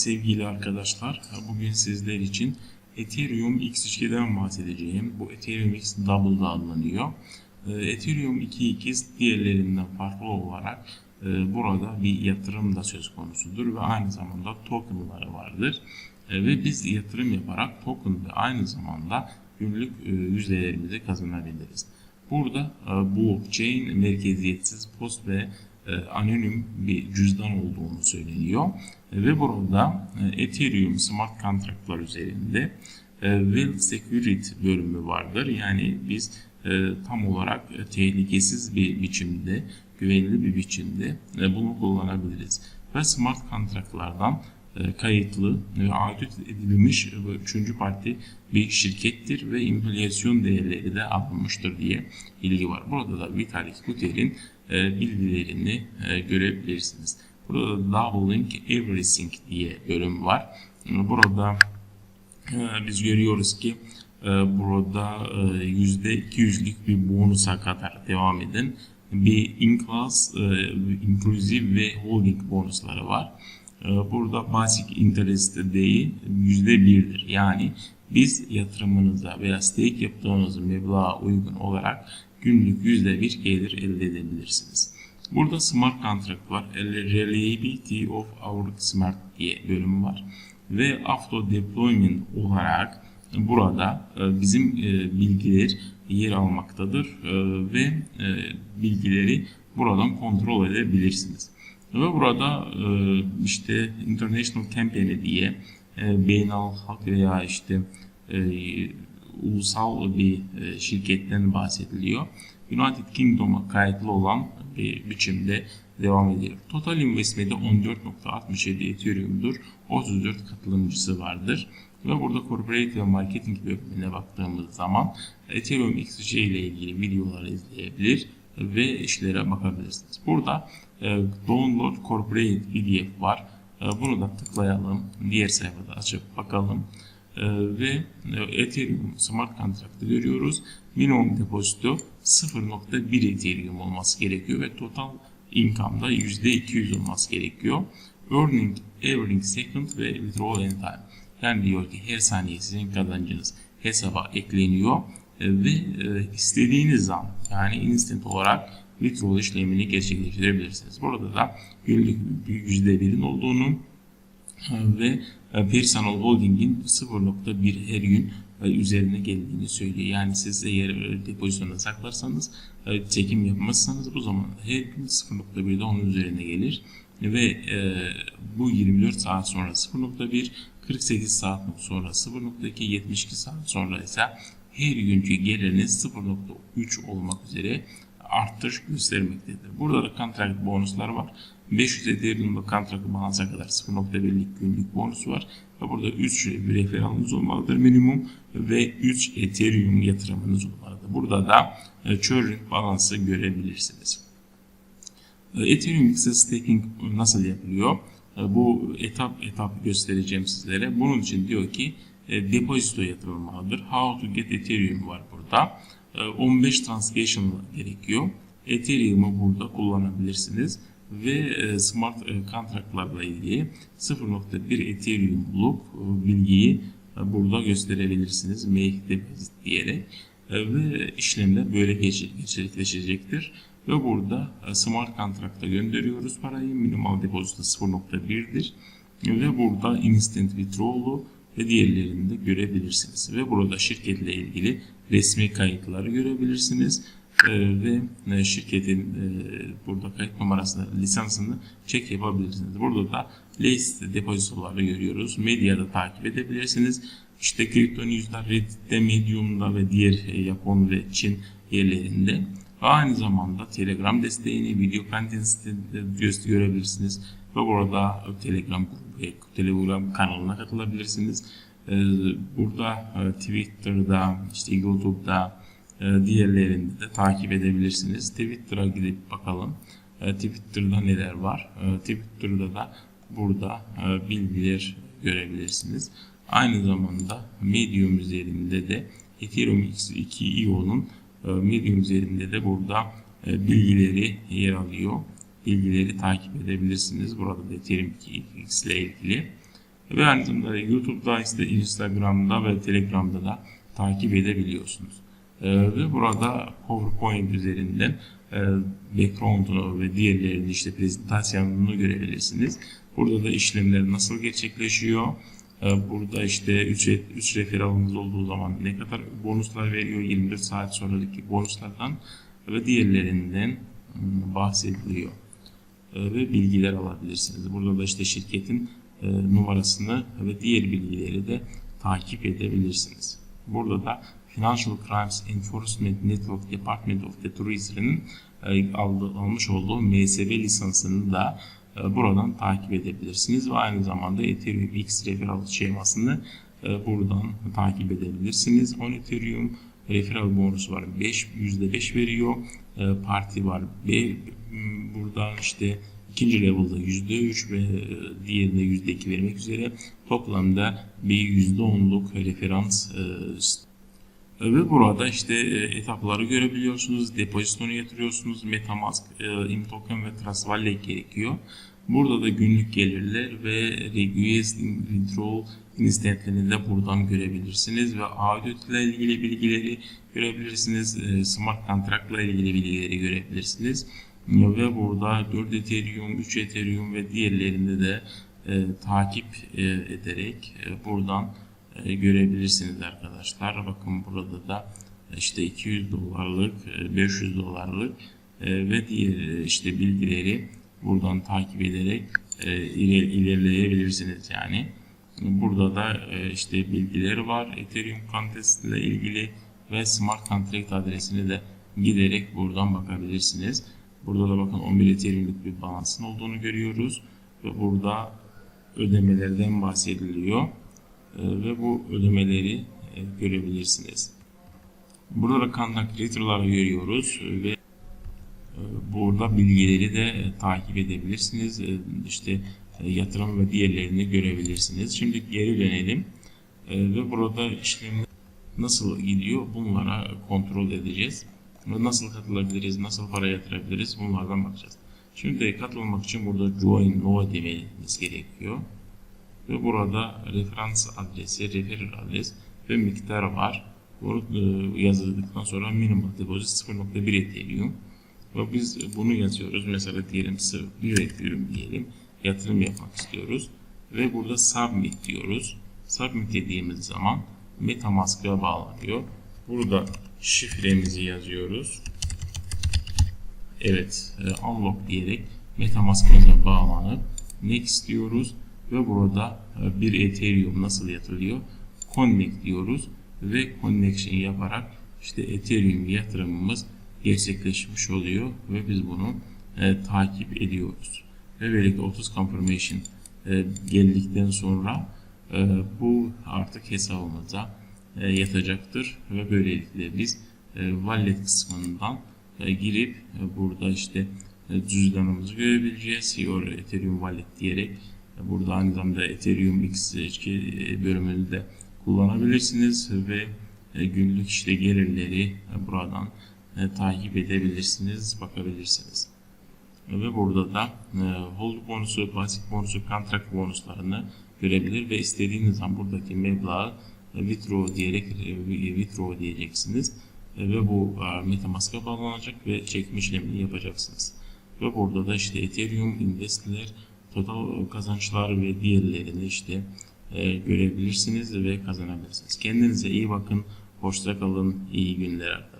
sevgili arkadaşlar. Bugün sizler için Ethereum X2'den bahsedeceğim. Bu Ethereum X Double da adlanıyor. Ee, Ethereum 2.2 diğerlerinden farklı olarak e, burada bir yatırım da söz konusudur ve aynı zamanda tokenları vardır. E, Ve biz yatırım yaparak token ve aynı zamanda günlük e, yüzdelerimizi kazanabiliriz. Burada blockchain merkeziyetsiz post ve anonim bir cüzdan olduğunu söyleniyor. Ve burada e, Ethereum smart contractlar üzerinde e, well secured bölümü vardır. Yani biz e, tam olarak tehlikesiz bir biçimde, güvenli bir biçimde bunu kullanabiliriz. Ve smart contractlardan e, kayıtlı ve audit edilmiş üçüncü parti bir şirkettir ve inflasyon değerleri de alınmıştır diye bilgi var. Burada da Vitalik Buter'in bilgilerini görebilirsiniz. Burada da Doubling Everything diye bölüm var. Burada e, biz görüyoruz ki e, burada e, %200'lük bir bonusa kadar devam eden bir in-class, e, inclusive ve holding bonusları var. E, Burada basic interest deği %1'dir. Yani biz yatırımınıza veya stake yaptığınız meblağa uygun olarak günlük %1 gelir elde edebilirsiniz. Burada smart contract var. Reliability of our smart diye bölüm var. Ve auto deployment olarak burada e, bizim e, bilgiler yer almaktadır e, ve bilgileri buradan kontrol edebilirsiniz. Ve burada işte International Campaign diye e, beynal halk veya işte ulusal bir şirketten bahsediliyor. United Kingdom'a kayıtlı olan bir biçimde devam ediyor. Total investment'i 14.67 Ethereum'dur. 34 katılımcısı vardır. Ve burada corporate ve marketing bölümüne baktığımız zaman Ethereum XC ile ilgili videoları izleyebilir ve işlere bakabilirsiniz. Burada e, download corporate PDF var. E, bunu da tıklayalım. Diğer sayfada açıp bakalım. E, ve e, Ethereum Smart Contract'ı görüyoruz. Minimum depozito 0.1 Ethereum olması gerekiyor ve total income'da %200 olması gerekiyor. Earning every second ve withdrawal anytime. Yani diyor ki her saniye sizin kazancınız hesaba ekleniyor e, ve e, istediğiniz an yani instant olarak withdrawal işlemini gerçekleştirebilirsiniz. Burada da günlük %1'in olduğunu ve personal holding'in 0.1 her gün üzerine geldiğini söylüyor. Yani siz eğer depozisyonu saklarsanız çekim yapmazsanız bu zaman her gün 0.1'de onun üzerine gelir ve e, bu 24 saat sonra 0.1 48 saat sonra 0.2 72 saat sonra ise her günkü geliriniz 0.3 olmak üzere artış göstermektedir. Burada da kontrakt bonuslar var. 500 Ethereum'da kontratı balansa kadar 0.1'lik günlük bonus var. Ve burada 3 bir referanınız olmalıdır minimum ve 3 Ethereum yatırımınız olmalıdır. Burada da churn balansı görebilirsiniz. Ethereum X'e staking nasıl yapılıyor? Bu etap etap göstereceğim sizlere. Bunun için diyor ki depozito yatırılmalıdır. How to get Ethereum var burada. 15 transaction gerekiyor. Ethereum'u burada kullanabilirsiniz ve smart contract'larla ilgili 0.1 Ethereum block bilgiyi burada gösterebilirsiniz. Make deposit diyerek ve işlemler böyle gerçekleşecektir. Ve burada smart contract'a gönderiyoruz parayı. Minimal depozito 0.1'dir. Ve burada instant withdrawal'u ve diğerlerini de görebilirsiniz. Ve burada şirketle ilgili resmi kayıtları görebilirsiniz. Ee, ve şirketin e, burada kayıt numarasını, lisansını çek yapabilirsiniz. Burada da list depozitoları görüyoruz. Medyada takip edebilirsiniz. İşte kripto news'lar Reddit'te, Medium'da ve diğer e, Japon ve Çin yerlerinde. Aynı zamanda Telegram desteğini, video content'i görebilirsiniz. Ve burada Telegram ve Telegram kanalına katılabilirsiniz. Burada Twitter'da, işte YouTube'da, diğerlerinde de takip edebilirsiniz. Twitter'a gidip bakalım. Twitter'da neler var? Twitter'da da burada bilgiler görebilirsiniz. Aynı zamanda Medium üzerinde de Ethereum X2 IO'nun Medium üzerinde de burada bilgileri yer alıyor. Bilgileri takip edebilirsiniz. Burada da Ethereum 2X ile ilgili. Ve aynı zamanda YouTube'da, işte Instagram'da ve Telegram'da da takip edebiliyorsunuz. Ee, ve burada PowerPoint üzerinden e, background'unu ve diğerlerini işte prezentasyonunu görebilirsiniz. Burada da işlemler nasıl gerçekleşiyor. Ee, Burada işte 3, 3 referalımız olduğu zaman ne kadar bonuslar veriyor 24 saat sonraki bonuslardan ve diğerlerinden ım, bahsediliyor. Ee, Ve bilgiler alabilirsiniz. Burada da işte şirketin e, numarasını ve diğer bilgileri de takip edebilirsiniz. Burada da Financial Crimes Enforcement Network Department of the Treasury'nin e, almış olduğu MSB lisansını da e, buradan takip edebilirsiniz ve aynı zamanda Ethereum X referral şemasını e, buradan takip edebilirsiniz. On Ethereum referral bonusu var. 5 %5 veriyor. Parti var. B, buradan işte ikinci level'da %3 ve diğerinde %2 vermek üzere toplamda bir %10'luk referans ve burada işte e, etapları görebiliyorsunuz. Depozitonu yatırıyorsunuz. Metamask, e, imtoken ve Trust Wallet gerekiyor. Burada da günlük gelirler ve Request Withdrawal instantlerini de buradan görebilirsiniz. Ve audit ile ilgili bilgileri görebilirsiniz. E, Smart Contract ile ilgili bilgileri görebilirsiniz. Ve burada 4 Ethereum, 3 Ethereum ve diğerlerinde de e, takip e, ederek e, buradan görebilirsiniz arkadaşlar. Bakın burada da işte 200 dolarlık, e, 500 dolarlık e, ve diğer e, işte bilgileri buradan takip ederek e, iler- ilerleyebilirsiniz yani. Burada da e, işte bilgileri var. Ethereum Contest ile ilgili ve Smart Contract adresini de giderek buradan bakabilirsiniz. Burada da bakın 11 Ethereum'luk bir balansın olduğunu görüyoruz. Ve burada ödemelerden bahsediliyor. E, ve bu ödemeleri e, görebilirsiniz. Burada da contact letter'ları görüyoruz ve e, burada bilgileri de takip edebilirsiniz. İşte yatırım ve diğerlerini görebilirsiniz. Şimdi geri dönelim ve burada işlemler nasıl gidiyor bunlara kontrol edeceğiz. Ve nasıl katılabiliriz, nasıl para yatırabiliriz bunlardan bakacağız. Şimdi katılmak için burada join no demeniz gerekiyor. Ve burada referans adresi, referral adres ve miktar var. Bunu e, yazıldıktan sonra minimum deposit 0.1 Ethereum. Ve biz bunu yazıyoruz. Mesela diyelim 1 Ethereum diyelim. Yatırım yapmak istiyoruz. Ve burada submit diyoruz. Submit dediğimiz zaman Metamask'a bağlanıyor. Burada şifremizi yazıyoruz. Evet, e, unlock diyerek Metamask'ımıza bağlanıp next diyoruz ve burada e, bir Ethereum nasıl yatırılıyor? Connect diyoruz ve connection yaparak işte Ethereum yatırımımız gerçekleşmiş oluyor ve biz bunu e, takip ediyoruz. Ve böylelikle 30 confirmation e, geldikten sonra e, bu artık hesabımıza e, yatacaktır ve böylelikle biz e, wallet kısmından e, girip e, burada işte e, cüzdanımızı görebileceğiz. Your Ethereum Wallet diyerek burada aynı zamanda Ethereum X2 e, bölümünü de kullanabilirsiniz ve e, günlük işte gelirleri e, buradan takip edebilirsiniz, bakabilirsiniz. Ve burada da hold bonusu, basic bonusu, contract bonuslarını görebilir ve istediğiniz zaman buradaki meblağı withdraw diyerek withdraw diyeceksiniz ve bu Metamask'a bağlanacak ve çekme işlemini yapacaksınız. Ve burada da işte Ethereum investler, total kazançlar ve diğerlerini işte e, görebilirsiniz ve kazanabilirsiniz. Kendinize iyi bakın, hoşça kalın, iyi günler arkadaşlar.